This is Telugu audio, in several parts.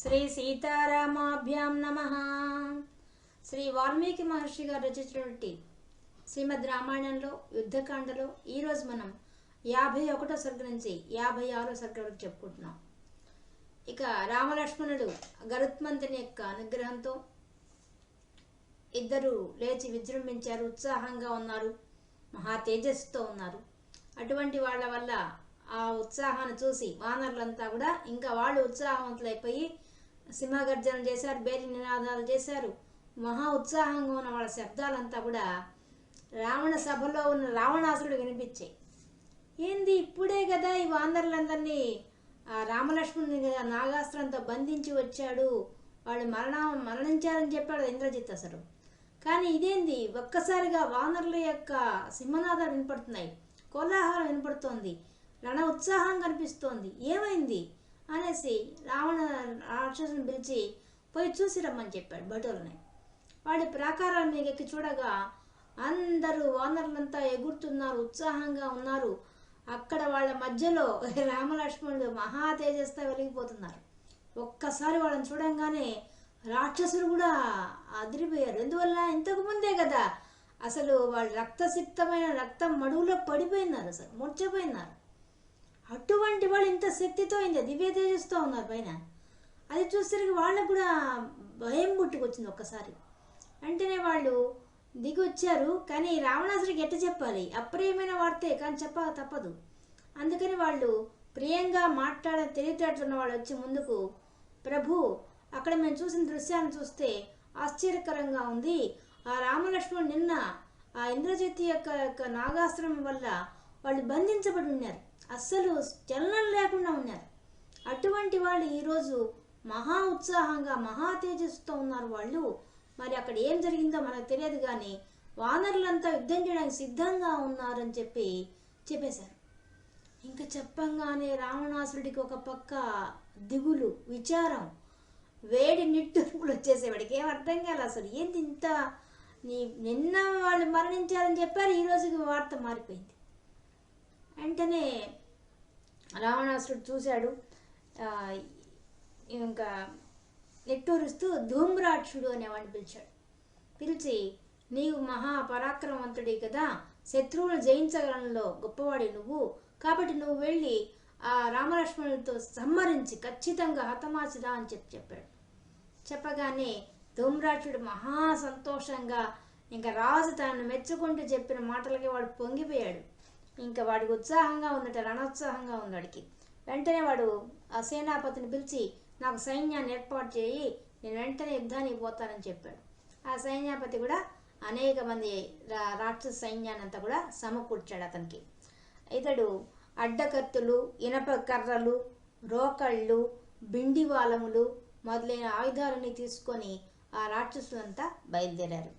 శ్రీ సీతారామాభ్యాం నమ. శ్రీ వాల్మీకి మహర్షి గారు రచించినటువంటి శ్రీమద్ రామాయణంలో యుద్ధకాండలో ఈరోజు మనం యాభై ఒకటో సర్గ నుంచి యాభై ఆరో సర్గ వరకు చెప్పుకుంటున్నాం. ఇక రామలక్ష్మణుడు గరుత్మంతుని యొక్క అనుగ్రహంతో ఇద్దరు లేచి విజృంభించారు ఉత్సాహంగా ఉన్నారు మహా తేజస్సుతో ఉన్నారు. అటువంటి వాళ్ళ వల్ల ఆ ఉత్సాహాన్ని చూసి వానరులంతా కూడా ఇంకా వాళ్ళు ఉత్సాహవంతులైపోయి సింహగర్జన చేశారు బేరి నినాదాలు చేశారు. మహా ఉత్సాహంగా ఉన్న వాళ్ళ శబ్దాలంతా కూడా రావణ సభలో ఉన్న రావణాసురుడు వినిపించాయి ఏంది ఇప్పుడే కదా ఈ వానరులందరినీ ఆ రామలక్ష్మణుని కదా నాగాస్త్రంతో బంధించి వచ్చాడు. వాళ్ళు మరణ మరణించారని చెప్పాడు ఇంద్రజిత్ అసలు. కానీ ఇదేంది? ఒక్కసారిగా వానరుల యొక్క సింహనాదాలు వినపడుతున్నాయి. కోలాహలం వినపడుతోంది. రణ ఉత్సాహం కనిపిస్తోంది. ఏమైంది? అనేసి రావణ రాక్షసుని పిలిచి పోయి చూసి రమ్మని చెప్పాడు భటుల్ని. వాడి ప్రాకారాన్ని మీద ఎక్కి చూడగా అందరూ వానరులంతా ఎగురుతున్నారు ఉత్సాహంగా ఉన్నారు. అక్కడ వాళ్ళ మధ్యలో రామలక్ష్మణుడు మహా తేజస్తో వెలిగిపోతున్నారు. ఒక్కసారి వాళ్ళని చూడంగానే రాక్షసులు కూడా అదిరిపోయారు. ఎందువల్ల? ఇంతకు ముందే కదా. అసలు వాళ్ళు రక్తసిక్తమైన రక్తం మడుగులో పడిపోయినారు అసలు ముడిచిపోయినారు అటువంటి వాళ్ళు ఇంత శక్తితో ఇంత దివ్య తేజస్తో ఉన్నారు పైన. అది చూసరికి వాళ్ళకు కూడా భయం పుట్టుకొచ్చింది ఒక్కసారి. వెంటనే వాళ్ళు దిగి వచ్చారు కానీ రావణాసుడికి ఎట్ట చెప్పాలి? అప్రియమైన వార్తే కానీ చెప్పక తప్పదు. అందుకని వాళ్ళు ప్రియంగా మాట్లాడ తెలివితేటలున్న వాళ్ళు వచ్చి ముందుకు ప్రభు అక్కడ మేము చూసిన దృశ్యాన్ని చూస్తే ఆశ్చర్యకరంగా ఉంది. ఆ రామలక్ష్మణుడు నిన్న ఆ ఇంద్రజిత్ యొక్క యొక్క నాగాస్త్రం వల్ల వాళ్ళు బంధించబడి ఉన్నారు. అస్సలు చలనం లేకుండా ఉన్నారు. అటువంటి వాళ్ళు ఈరోజు మహా ఉత్సాహంగా మహా తేజస్సుతో ఉన్నారు వాళ్ళు. మరి అక్కడ ఏం జరిగిందో మనకు తెలియదు కానీ వానరులంతా యుద్ధం చేయడానికి సిద్ధంగా ఉన్నారని చెప్పి చెప్పేశారు. ఇంకా చెప్పంగానే రావణాసురుడికి ఒక పక్క దిగులు విచారం వేడి నిట్టూర్పులు వచ్చేసేవాడికి ఏం అర్థం కాదు అసలు. ఏంది ఇంత నీ నిన్న వాళ్ళు మరణించారని చెప్పారు ఈరోజుకి వార్త మారిపోయింది. వెంటనే రావణాసుడు చూశాడు. ఇంకా నెట్టూరుస్తూ ధూమ్రాక్షుడు అనేవాడిని పిలిచాడు. పిలిచి నీవు మహా పరాక్రమవంతుడి కదా. శత్రువులను జయించగలంలో గొప్పవాడి నువ్వు. కాబట్టి నువ్వు వెళ్ళి ఆ రామలక్ష్మణులతో సంహరించి ఖచ్చితంగా హతమార్చుదా అని చెప్పి చెప్పాడు. చెప్పగానే ధూమ్రాక్షుడు మహా సంతోషంగా ఇంకా రాజు తనను మెచ్చుకుంటూ చెప్పిన మాటలకి వాడు పొంగిపోయాడు. ఇంకా వాడికి ఉత్సాహంగా ఉందట రణోత్సాహంగా ఉంది వాడికి వెంటనే వాడు ఆ సేనాపతిని పిలిచి నాకు సైన్యాన్ని ఏర్పాటు చేయి నేను వెంటనే యుద్ధానికి పోతానని చెప్పాడు. ఆ సైన్యాపతి కూడా అనేక మంది రా రాక్షస సైన్యాన్ని అంతా కూడా సమకూర్చాడు అతనికి. ఇతడు అడ్డకత్తులు ఇనప కర్రలు రోకళ్ళు బిండివాలములు మొదలైన ఆయుధాలని తీసుకొని ఆ రాక్షసులంతా బయలుదేరారు.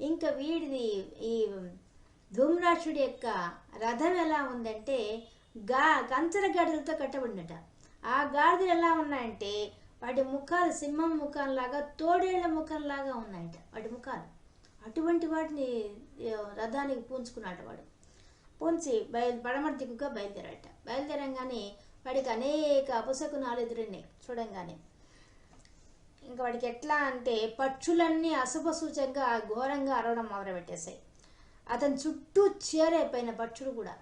ఇంకా వీడిది ఈ ధూమ్రాక్షుడి యొక్క రథం ఎలా ఉందంటే గా కంచర గాడిదలతో కట్టబడినట. ఆ గాడిదలు ఎలా ఉన్నాయంటే వాటి ముఖాలు సింహం ముఖంలాగా తోడేళ్ళ ముఖంలాగా ఉన్నాయట వాటి ముఖాలు. అటువంటి వాటిని రథానికి పూంచుకున్నాడు వాడు. పూంచి బయలు పడమర దిక్కుగా బయలుదేరాట బయలుదేరంగానే వాడికి అనేక అపశకునాలు ఎదురున్నాయి చూడంగానే. ఇంకా వాడికి ఎట్లా అంటే పక్షులన్నీ అశుభ సూచకంగా ఘోరంగా అరవడం మొదలుపెట్టేశాయి. అతని చుట్టూ చేరైపోయిన పక్షులు కూడా.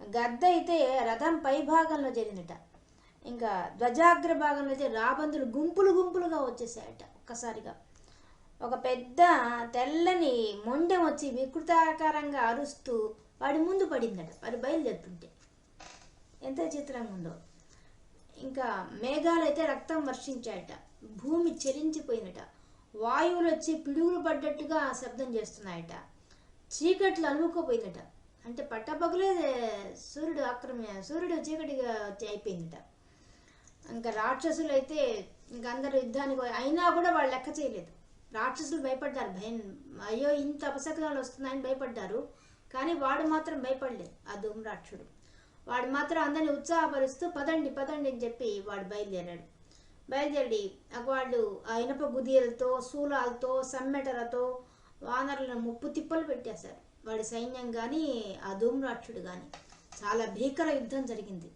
గద్ద అయితే రథం పై భాగంలో జరిగినట ఇంకా ధ్వజాగ్ర భాగంలో అయితే రాబందులు గుంపులు గుంపులుగా వచ్చేసాయట ఒక్కసారిగా. ఒక పెద్ద తెల్లని మొండెం వచ్చి వికృతాకారంగా అరుస్తూ వాడి ముందు పడిందట. వాడు బయలుదేరుతుంటే. ఎంత చిత్రంగా ఉందో. ఇంకా మేఘాలు అయితే రక్తం వర్షించాయట. భూమి చెలించిపోయినట వాయువులు వచ్చి పిడుగులు పడ్డట్టుగా శబ్దం చేస్తున్నాయట. చీకట్లు అలుముకోపోయిందట అంటే పట్టపగలే సూర్యుడు ఆక్రమ సూర్యుడు చీకటిగా వచ్చి అయిపోయిందట. ఇంకా రాక్షసులు అయితే ఇంకా అందరు యుద్ధానికి పోయి- అయినా కూడా వాళ్ళు లెక్క చేయలేదు. రాక్షసులు భయపడ్డారు భయం అయ్యో ఇంత అపశకనాలు వస్తున్నాయని భయపడ్డారు. కానీ వాడు మాత్రం భయపడలేదు ఆ ధూమ్రాక్షుడు వాడు మాత్రం అందరిని ఉత్సాహపరుస్తూ పదండి పదండి అని చెప్పి వాడు బయలుదేరాడు. బయలుదేరి వాళ్ళు ఆ ఇనప గుదియలతో శూలాలతో సమ్మెటలతో వానరులను ముప్పు తిప్పలు పెట్టేశారు. వాడి సైన్యం కానీ ఆ ధూమ్రాక్షుడు కానీ చాలా భీకర యుద్ధం జరిగింది.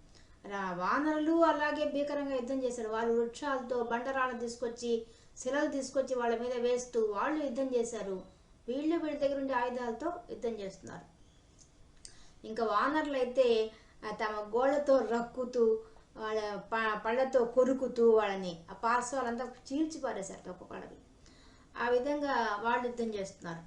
రా వానరులు అలాగే భీకరంగా యుద్ధం చేశారు. వాళ్ళు వృక్షాలతో బండరాళ్ళు తీసుకొచ్చి శిలలు తీసుకొచ్చి వాళ్ళ మీద వేస్తూ వాళ్ళు యుద్ధం చేశారు. వీళ్ళు వీళ్ళ దగ్గర ఉండే ఆయుధాలతో యుద్ధం చేస్తున్నారు. ఇంకా వానరులు అయితే తమ గోళ్ళతో రక్కుతూ వాళ్ళ ప- పళ్ళతో కొరుకుతూ వాళ్ళని ఆ పార్శ్వాలంతా చీల్చి పారేశారు ఒక్కొక్కళ్ళవి ఆ విధంగా వాళ్ళు యుద్ధం చేస్తున్నారు.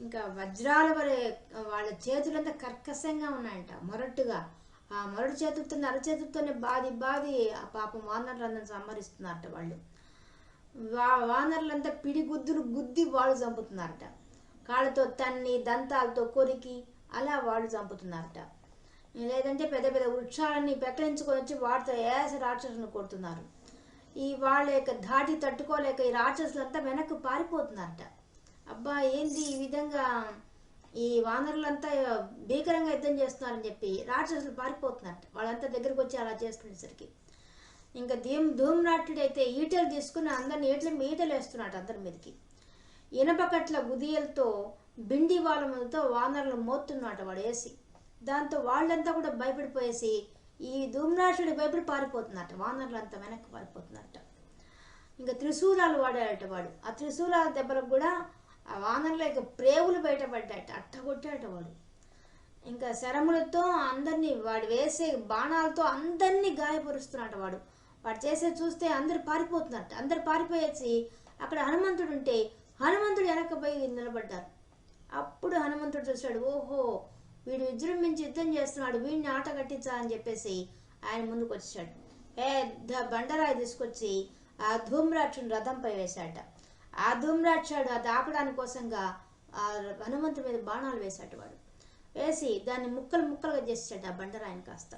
ఇంకా వజ్రాల వరే వాళ్ళ చేతులంతా కర్కశంగా ఉన్నాయంట. మొరటుగా. ఆ మొరటి చేతులతో అరచేతులతోనే బాది బాది ఆ పాపం వానరులందరిని సంహరిస్తున్నారట వాళ్ళు. వా వానరులంతా పిడి గుద్దులు గుద్ది వాళ్ళు చంపుతున్నారట. కాళ్ళతో తన్ని దంతాలతో కొరికి అలా వాళ్ళు చంపుతున్నారట. లేదంటే పెద్ద పెద్ద వృక్షాలని పెకలించుకొని వచ్చి వాటితో ఏస రాక్షసులను కొడుతున్నారు. ఈ వాళ్ళ యొక్క ధాటి తట్టుకోలేక ఈ రాక్షసులంతా వెనక్కి పారిపోతున్నారట. అబ్బా ఏంది ఈ విధంగా ఈ వానరులంతా భీకరంగా యుద్ధం చేస్తున్నారని చెప్పి రాక్షసులు పారిపోతున్నారట. వాళ్ళంతా దగ్గరకు వచ్చి అలా చేస్తుండేసరికి ఇంకా ధీమ్ ధూమ్రాటుడు అయితే ఈటలు తీసుకుని అందరిని ఈటలు ఈటలు వేస్తున్నాడు అందరి మీదకి. ఇనపకట్ల గుదియలతో బిండి వాళ్ళతో వానరులు మోతున్నాడు వాడు వేసి. దాంతో వాళ్ళంతా కూడా భయపడిపోయేసి ఈ ధూమ్రాటుడు భయపడి పారిపోతున్నట్ట వానరులు అంతా వెనక్కి పారిపోతున్నట్ట ఇంకా త్రిశూలాలు వాడాడట వాడు. ఆ త్రిశూలాల దెబ్బలకు కూడా ఆ వానరుల యొక్క ప్రేవులు బయటపడ్డాట అట్టగొట్టాట వాడు. ఇంకా శరములతో అందరినీ వాడు వేసే బాణాలతో అందరినీ గాయపరుస్తున్నాడు వాడు. వాడు చేసే చూస్తే అందరు పారిపోతున్నట్ట అందరు పారిపోయేసి అక్కడ హనుమంతుడు ఉంటే హనుమంతుడు వెనక్కిపోయి నిలబడ్డారు. అప్పుడు హనుమంతుడు చూశాడు ఓహో వీడు విజృంభించి యుద్ధం చేస్తున్నాడు వీడిని ఆట కట్టించా అని చెప్పేసి ఆయన ముందుకు వచ్చాడు పెద్ద బండరాయి తీసుకొచ్చి ఆ ధూమ్రాక్షుని రథంపై వేశాట ఆ ధూమ్రాక్షుడు అది ఆపడానికి కోసంగా ఆ హనుమంతుడి మీద బాణాలు వేశాట వాడు. వేసి దాన్ని ముక్కలు ముక్కలుగా చేసాడు ఆ బండరాయిని కాస్త.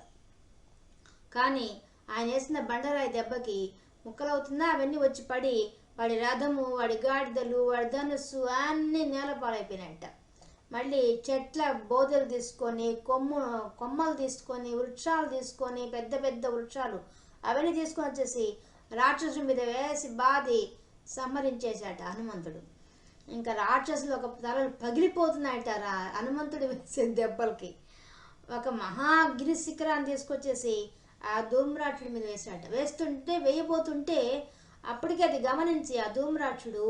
కానీ ఆయన వేసిన బండరాయి దెబ్బకి ముక్కలవుతున్నా అవన్నీ వచ్చి పడి వాడి రథము వాడి గాడిదలు వాడి ధనుస్సు అన్నీ నేలపాలైపోయినాయంట. మళ్ళీ చెట్ల బోదెలు తీసుకొని కొమ్ము కొమ్మలు తీసుకొని వృక్షాలు తీసుకొని పెద్ద పెద్ద వృక్షాలు అవన్నీ తీసుకొని వచ్చేసి రాక్షసుడి మీద వేసి బాది సంహరించేశాట హనుమంతుడు. ఇంకా రాక్షసులు ఒక తలలు పగిలిపోతున్నాయట రా హనుమంతుడు వేసే దెబ్బలకి. ఒక మహాగిరి శిఖరాన్ని తీసుకొచ్చేసి ఆ ధూమ్రాక్షుడి మీద వేసాట వేస్తుంటే వేయబోతుంటే అప్పటికి అది గమనించి ఆ ధూమ్రాక్షుడు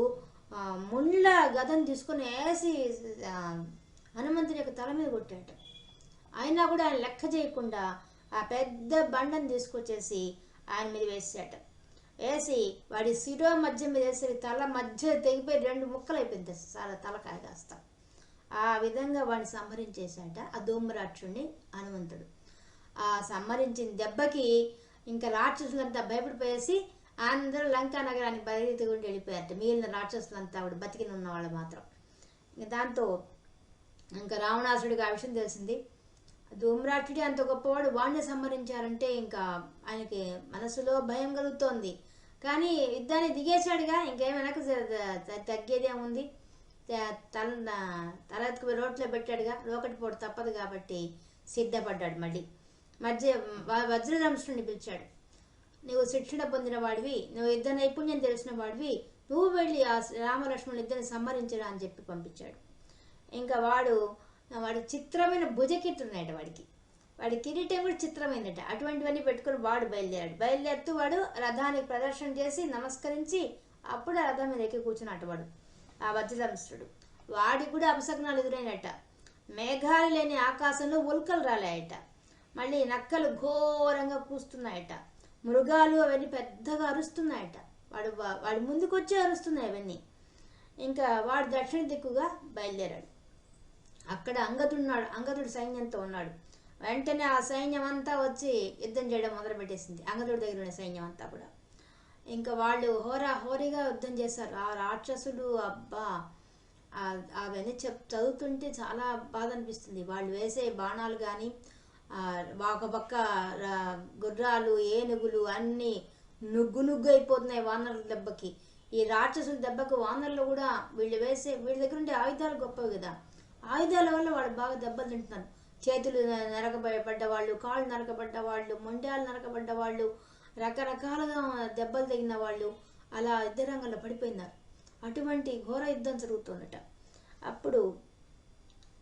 ముళ్ళ గదను తీసుకొని వేసి హనుమంతుని యొక్క తల మీద కొట్టాట అయినా కూడా ఆయన లెక్క చేయకుండా ఆ పెద్ద బండను తీసుకొచ్చేసి ఆయన మీద వేసాట వేసి వాడి శిరో మధ్య మీద వేసి తల మధ్య తెగిపోయి రెండు ముక్కలు అయిపోయింది చాలా తలకాయ కాస్త. ఆ విధంగా వాడిని సంహరించేశాట ఆ ధూమరాక్షుడిని హనుమంతుడు. ఆ సంహరించిన దెబ్బకి ఇంకా రాక్షసులంతా భయపడిపోయేసి అందరూ లంకా నగరానికి బయలుదేరి వెళ్ళిపోయారట. మిగిలిన రాక్షసులంతా ఆవిడ బతికిన ఉన్న వాళ్ళు మాత్రం దాంతో ఇంకా రావణాసుడికి ఆ విషయం తెలిసింది. ధూమ్రాక్షుడి అంత గొప్పవాడు. వాణ్ణి సంహరించారంటే ఇంకా ఆయనకి మనసులో భయం కలుగుతోంది. కానీ యుద్ధాన్ని దిగేశాడుగా. ఇంకేం వెనక తగ్గేదేముంది తల తల ఎత్తుకుపోయి రోట్లో పెట్టాడుగా. లోకటి పోటు తప్పదు కాబట్టి సిద్ధపడ్డాడు మళ్ళీ. మధ్య వజ్రదంశుడిని పిలిచాడు. నువ్వు శిక్షణ పొందిన వాడివి నువ్వు యుద్ధ నైపుణ్యం తెలిసిన వాడివి నువ్వు వెళ్ళి ఆ రామలక్ష్మణుని ఇద్దరిని సంహరించడం అని చెప్పి పంపించాడు. ఇంకా వాడు వాడు చిత్రమైన భుజకిట్టున్నాయట వాడికి. వాడి కిరీటం కూడా చిత్రమైందట అటువంటివన్నీ పెట్టుకుని వాడు బయలుదేరాడు. బయలుదేరుతూ వాడు రథానికి ప్రదర్శన చేసి నమస్కరించి అప్పుడు ఆ రథం మీద ఎక్కి కూర్చున్నట్టు వాడు ఆ వజ్రదంశుడు వాడికి కూడా అపశకునాలు ఎదురైనట. మేఘాలు లేని ఆకాశంలో ఉల్కలు రాలాయట. మళ్ళీ నక్కలు ఘోరంగా కూస్తున్నాయట. మృగాలు అవన్నీ పెద్దగా అరుస్తున్నాయట. వాడు వాడు వాడి ముందుకు వచ్చి అరుస్తున్నాయి అవన్నీ. ఇంకా వాడు దక్షిణ దిక్కుగా బయలుదేరాడు. అక్కడ అంగదుడున్నాడు అంగదుడు సైన్యంతో ఉన్నాడు. వెంటనే ఆ సైన్యం అంతా వచ్చి యుద్ధం చేయడం మొదలుపెట్టేసింది. అంగదుడి దగ్గర ఉన్న సైన్యం అంతా కూడా. ఇంకా వాళ్ళు హోరా హోరీగా యుద్ధం చేశారు. ఆ రాక్షసుడు అబ్బా! అవన్నీ చెప్ చదువుతుంటే చాలా బాధ అనిపిస్తుంది. వాళ్ళు వేసే బాణాలు కానీ ఒక పక్క రా- గుర్రాలు ఏనుగులు అన్నీ నుగ్గు నుగ్గు అయిపోతున్నాయి వానరుల దెబ్బకి. ఈ రాక్షసుల దెబ్బకి వానరులు కూడా వీళ్ళు వేసే వీళ్ళ దగ్గర ఉండే ఆయుధాలు గొప్పవి కదా. ఆయుధాల వల్ల వాళ్ళు బాగా దెబ్బలు తింటున్నారు. చేతులు నరకబడ్డ వాళ్ళు కాళ్ళు నరకబడ్డ వాళ్ళు మొండాలు నరకబడ్డ వాళ్ళు రకరకాలుగా దెబ్బలు తగిన వాళ్ళు అలా యుద్ధ రంగంలో పడిపోయినారు. అటువంటి ఘోర యుద్ధం జరుగుతుందట. అప్పుడు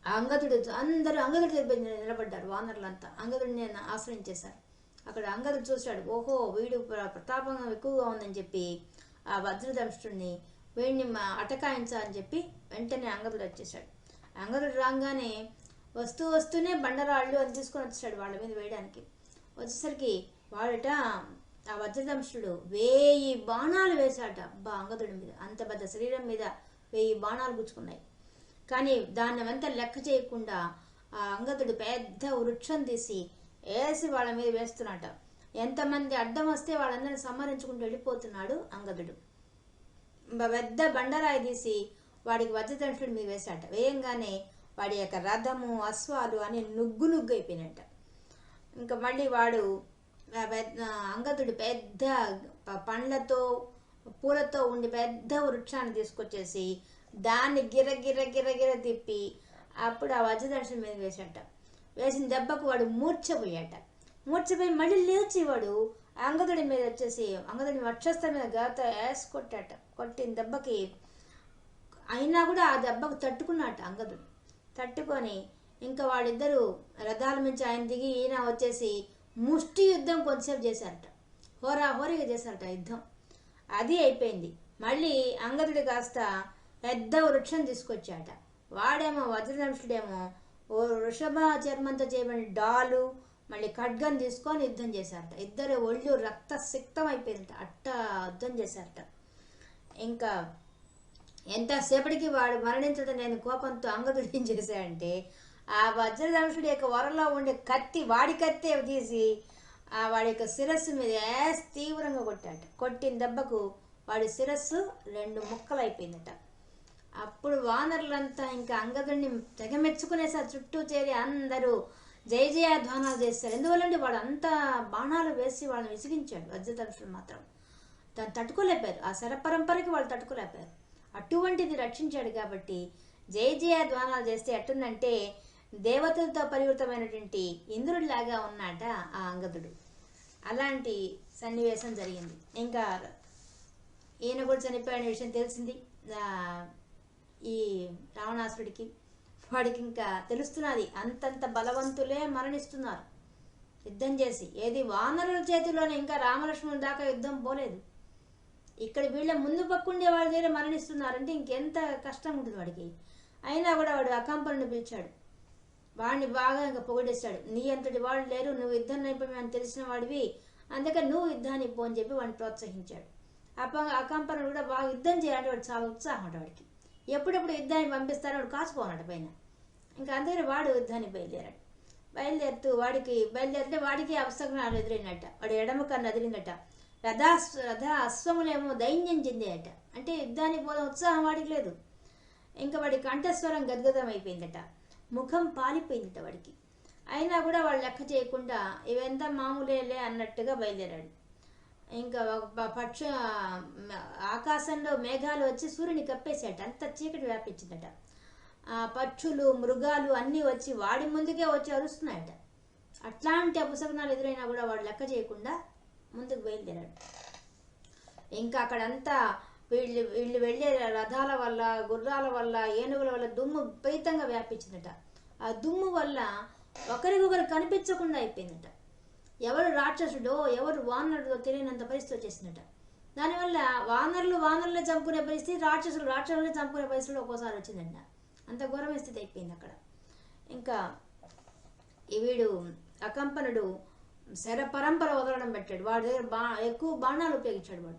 అంగదుడు అందరూ అంగదుడి దగ్గర నిలబడ్డారు వానరులంతా. అంగదుడిని ఆశ్రయించేశారు. అక్కడ అంగదుడు చూశాడు ఓహో వీడు ప్రతాపం ఎక్కువగా ఉందని చెప్పి ఆ వజ్రదంష్టుడిని వీడిని మా- అటకాయించాలని చెప్పి వెంటనే అంగదుడు వచ్చేసాడు అంగదుడు రాగానే వస్తూ వస్తూనే బండరాళ్ళు అని తీసుకొని వచ్చేసాడు వాళ్ళ మీద వేయడానికి. వచ్చేసరికి వాడట ఆ వజ్రదంశుడు వేయి బాణాలు వేశాట అబ్బా అంగదుడి మీద. అంత పెద్ద శరీరం మీద వెయ్యి బాణాలు గుచ్చుకున్నాయి. కానీ దాన్నివంతా లెక్క చేయకుండా ఆ అంగదుడు పెద్ద వృక్షం తీసి వేసి వాళ్ళ మీద వేస్తున్నట. ఎంతమంది అడ్డం వస్తే వాళ్ళందరిని సంహరించుకుంటూ వెళ్ళిపోతున్నాడు అంగదుడు. పెద్ద బండరాయి తీసి వాడికి వజ్రదంఠుడి మీద వేశాట. వేయంగానే వాడి యొక్క రథము అశ్వాలు అని నుగ్గు నుగ్గు అయిపోయినట్ట. ఇంకా మళ్ళీ వాడు పెద్ద అంగదుడు పెద్ద పండ్లతో పూలతో ఉండి పెద్ద వృక్షాన్ని తీసుకొచ్చేసి దాన్ని గిర గిర గిర గిర తిప్పి అప్పుడు ఆ వజ్రదర్శనం మీద వేసాట. వేసిన దెబ్బకు వాడు మూర్చపోయాట మూర్చపోయి మళ్ళీ లేచి వాడు అంగదుడి మీద వచ్చేసి అంగదుడి వక్షస్థ మీద గాత వేసి కొట్టాట కొట్టిన దెబ్బకి అయినా కూడా ఆ దెబ్బకు తట్టుకున్నట్ట అంగదుడు. తట్టుకొని ఇంకా వాళ్ళిద్దరూ రథాల నుంచి ఆయన దిగి ఈయన వచ్చేసి ముష్టి యుద్ధం కొంతసేపు చేశారట. హోరా హోరీగా చేశారట యుద్ధం. అది అయిపోయింది. మళ్ళీ అంగదుడు కాస్త పెద్ద వృక్షం తీసుకొచ్చాట. వాడేమో వజ్రదంశుడేమో ఓ వృషభ చర్మంతో చేయబడిన డాలు మళ్ళీ ఖడ్గం తీసుకొని యుద్ధం చేశారట. ఇద్దరు ఒళ్ళు రక్త సిక్తం అయిపోయిందట అట్ట యుద్ధం చేశారట. ఇంకా ఎంతసేపటికి వాడు మరణించడం నేను కోపంతో అంగదుడు చేశాడంటే ఆ వజ్రదంశుడి యొక్క వరలో ఉండే కత్తి వాడి కత్తి తీసి ఆ వాడి యొక్క శిరస్సు మీద తీవ్రంగా కొట్టాట. కొట్టిన దెబ్బకు వాడి శిరస్సు రెండు ముక్కలు అయిపోయిందట అప్పుడు వానరులంతా ఇంకా అంగదుడిని తెగమెచ్చుకునేసారు చుట్టూ చేరి అందరూ జయ జయధ్వానాలు చేస్తారు. ఎందువల్లంటే వాడు అంత బాణాలు వేసి వాళ్ళని విసిగించాడు. వజ్రదంశుడు మాత్రం. దాన్ని తట్టుకోలేపారు. ఆ శరపరంపరకి వాళ్ళు తట్టుకోలేపారు. అటువంటిది రక్షించాడు కాబట్టి జయ జయ ధ్వానాలు చేస్తే ఎట్టుందంటే దేవతలతో పరివృతమైనటువంటి ఇంద్రుడిలాగా ఉన్నాట ఆ అంగదుడు. అలాంటి సన్నివేశం జరిగింది. ఇంకా ఈయన కూడా చనిపోయిన విషయం తెలిసింది. ఈ రావణాసురుడికి వాడికి ఇంకా తెలుస్తున్నది అంతంత బలవంతులే మరణిస్తున్నారు. యుద్ధం చేసి ఏది వానరుల చేతిలోనే ఇంకా రామలక్ష్మణుల దాకా యుద్ధం పోలేదు. ఇక్కడ వీళ్ళ ముందు పక్కుండే వాళ్ళ దగ్గర మరణిస్తున్నారంటే ఇంకెంత కష్టం ఉంటుంది వాడికి. అయినా కూడా వాడు అకంపలను పిలిచాడు. వాడిని బాగా ఇంకా పొగిడేశాడు. నీ అంతటి వాళ్ళు లేరు నువ్వు యుద్ధం నైపుణ్యం అని తెలిసిన వాడివి. అందుకే నువ్వు యుద్ధాన్ని పో అని చెప్పి వాడిని ప్రోత్సహించాడు. అప్ప అకంపనుడు కూడా బాగా యుద్ధం చేయాలంటే వాడు చాలా ఉత్సాహం వాడికి. ఎప్పుడెప్పుడు యుద్ధాన్ని పంపిస్తారో వాడు కాచుకోనట పైన. ఇంకా అందుకని వాడు యుద్ధానికి బయలుదేరాడు. బయలుదేరుతూ వాడికి బయలుదేరితే వాడికి అపశకునాలు ఎదురైనట్ట వాడు ఎడమ కన్ను ఎదిరిందట రథాస్ రథ అశ్వములేమో దైన్యం చెందాయట. అంటే యుద్ధానికి పోదాం ఉత్సాహం వాడికి లేదు. ఇంకా వాడి కంఠస్వరం గద్గదం అయిపోయిందట. ముఖం పాలిపోయిందట వాడికి. అయినా కూడా వాడు లెక్క చేయకుండా ఇవంతా మామూలేలే అన్నట్టుగా బయలుదేరాడు. ఇంకా పక్ష ఆకాశంలో మేఘాలు వచ్చి సూర్యుని కప్పేసాట అంత చీకటి వ్యాపించిందట. ఆ పక్షులు మృగాలు అన్నీ వచ్చి వాడి ముందుకే వచ్చి అరుస్తున్నాయట. అట్లాంటి అపశకునాలు ఎదురైనా కూడా వాడు లెక్క చేయకుండా ముందుకు బయలుదేరాడు. ఇంకా అక్కడంతా వీళ్ళు వీళ్ళు వెళ్ళే రథాల వల్ల గుర్రాల వల్ల ఏనుగుల వల్ల దుమ్ము విపరీతంగా వ్యాపించిందట. ఆ దుమ్ము వల్ల ఒకరికొకరు కనిపించకుండా అయిపోయిందట. ఎవరు రాక్షసుడో ఎవరు వానరుడో తెలియనంత పరిస్థితి వచ్చేసిందట. దానివల్ల వానరులు వానరులే చంపుకునే పరిస్థితి రాక్షసులు రాక్షసులే చంపుకునే పరిస్థితులు ఒక్కోసారి వచ్చిందంట. అంత ఘోరమైన స్థితి అయిపోయింది అక్కడ. ఇంకా వీడు అకంపనుడు శర పరంపర వదలడం పెట్టాడు. వాడి దగ్గర బా ఎక్కువ బాణాలు ఉపయోగించాడు వాడు.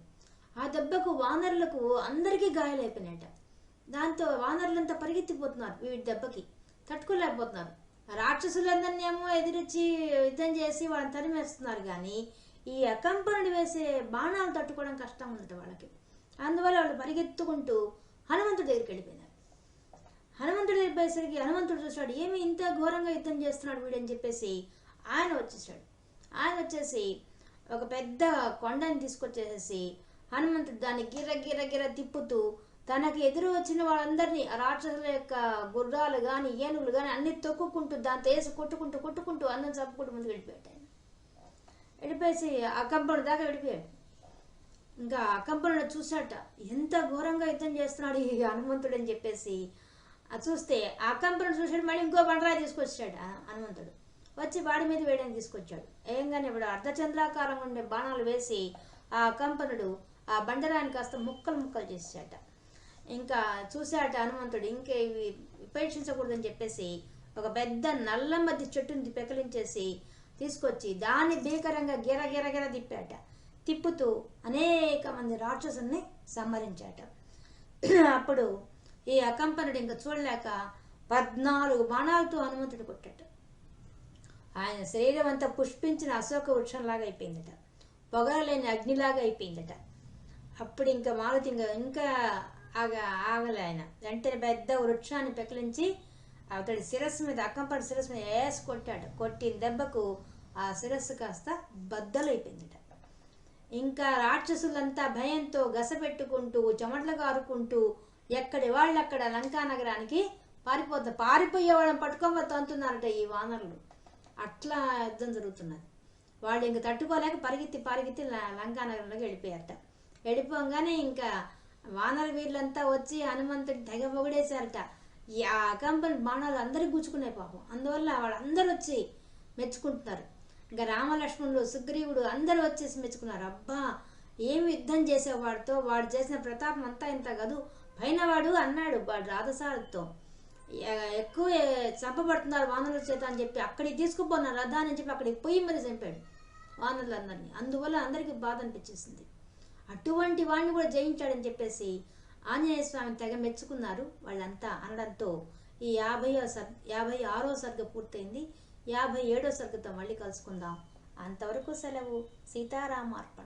ఆ దెబ్బకు వానరులకు అందరికీ గాయాలైపోయినాయట. దాంతో వానరులంతా పరిగెత్తిపోతున్నారు వీడి దెబ్బకి. తట్టుకోలేకపోతున్నారు. రాక్షసులందరినీ ఏమో ఎదిరించి యుద్ధం చేసి వాళ్ళని తరిమేస్తున్నారు కానీ ఈ అకంపనుడు వేసే బాణాలు తట్టుకోవడం కష్టం ఉందట వాళ్ళకి. అందువల్ల వాళ్ళు పరిగెత్తుకుంటూ హనుమంతుడి దగ్గరికి వెళ్ళిపోయినారు. హనుమంతుడు చెప్పేసరికి హనుమంతుడు చూశాడు ఏమి ఇంత ఘోరంగా యుద్ధం చేస్తున్నాడు వీడని చెప్పేసి ఆయన వచ్చేసాడు. ఆయన వచ్చేసి ఒక పెద్ద కొండని తీసుకొచ్చేసేసి హనుమంతుడు దాన్ని గిర్ర గిర్ర గిర్ర తిప్పుతూ తనకి ఎదురు వచ్చిన వాళ్ళందరినీ రాక్షసుల యొక్క గుర్రాలు కానీ ఏనుగులు కానీ అన్ని తొక్కుకుంటూ దాంతో వేసి కొట్టుకుంటూ కొట్టుకుంటూ అందరం చంపుకుంటూ ముందుకు వెళ్ళిపోయాడు ఆయన. వెళ్ళిపోయేసి అకంపనుడు దాకా వెళ్ళిపోయాడు. ఇంకా ఆ అకంపనుడు చూసాట ఎంత ఘోరంగా యుద్ధం చేస్తున్నాడు ఈ హనుమంతుడు అని చెప్పేసి. చూస్తే ఆ అకంపనుడు చూసాడు మళ్ళీ ఇంకో బండరాయి తీసుకొచ్చాడు హనుమంతుడు. వచ్చి వాడి మీద వేయడానికి తీసుకొచ్చాడు. ఏంగానే ఇప్పుడు అర్ధచంద్రాకారం ఉండే బాణాలు వేసి ఆ కంపనుడు ఆ బండరాన్ని కాస్త ముక్కలు ముక్కలు చేసాట ఇంకా చూశాట హనుమంతుడు ఇంకా ఇవి ఉపేక్షించకూడదని చెప్పేసి ఒక పెద్ద నల్ల మధ్య చెట్టుని పెకలించేసి తీసుకొచ్చి దాన్ని భీకరంగా గిర గిర గిర తిప్పాట. తిప్పుతూ అనేక మంది రాక్షసుల్ని సంహరించాట. అప్పుడు ఈ అకంపనుడు ఇంకా చూడలేక పద్నాలుగు బాణాలతో హనుమంతుడు కొట్టాట. ఆయన శరీరం అంతా పుష్పించిన అశోక వృక్షంలాగా అయిపోయిందట. పొగరలేని అగ్నిలాగా అయిపోయిందట. అప్పుడు ఇంకా మారుతి ఇంకా ఇంకా ఆగ ఆగలే ఆయన. వెంటనే పెద్ద వృక్షాన్ని పెకిలించి అతడి శిరస్సు మీద అక్కంపడి శిరస్సు మీద వేసి కొట్టాడు. కొట్టిన దెబ్బకు ఆ శిరస్సు కాస్త బద్దలైపోయిందట. ఇంకా రాక్షసులంతా భయంతో గసపెట్టుకుంటూ చెమటలు కారుకుంటూ ఎక్కడి వాళ్ళు అక్కడ లంకా నగరానికి పారిపోతా పారిపోయే వాళ్ళని పట్టుకోగా తంతున్నారట ఈ వానరులు. అట్లా యుద్ధం జరుగుతున్నది. వాళ్ళు ఇంక తట్టుకోలేక పరిగెత్తి పరిగెత్తి లంకా నగరంలోకి వెళ్ళిపోయారట. వెళ్ళిపోగానే ఇంకా వానర వీళ్ళంతా వచ్చి హనుమంతుడి తెగ పొగిడేశారట. ఆ కంపెనీ బాణాలు అందరికి గుచ్చుకున్నాయి పాపం. అందువల్ల వాళ్ళందరూ వచ్చి మెచ్చుకుంటున్నారు. ఇంకా రామలక్ష్మణులు సుగ్రీవుడు అందరూ వచ్చేసి మెచ్చుకున్నారు. అబ్బా ఏమి యుద్ధం చేసేవాడితో వాడు చేసిన ప్రతాపం అంతా ఇంత కాదు. పైన వాడు అన్నాడు వాడు రాధసారథితో. ఎక్కువ చంపబడుతున్నారు వానరుల చేత అని చెప్పి అక్కడికి తీసుకుపోన్నారు. రథాన్ని చెప్పి అక్కడికి పోయి మరి చంపాడు వానరులందరినీ. అందువల్ల అందరికీ బాధ అనిపించేసింది. అటువంటి వాడిని కూడా జయించాడని చెప్పేసి ఆంజనేయ స్వామిని తెగ మెచ్చుకున్నారు. వాళ్ళంతా అనడంతో ఈ యాభై సర్ యాభై ఆరో సర్గ పూర్తయింది. యాభై ఏడో సర్గతో మళ్ళీ కలుసుకుందాం. అంతవరకు సెలవు. సీతారామార్పణ.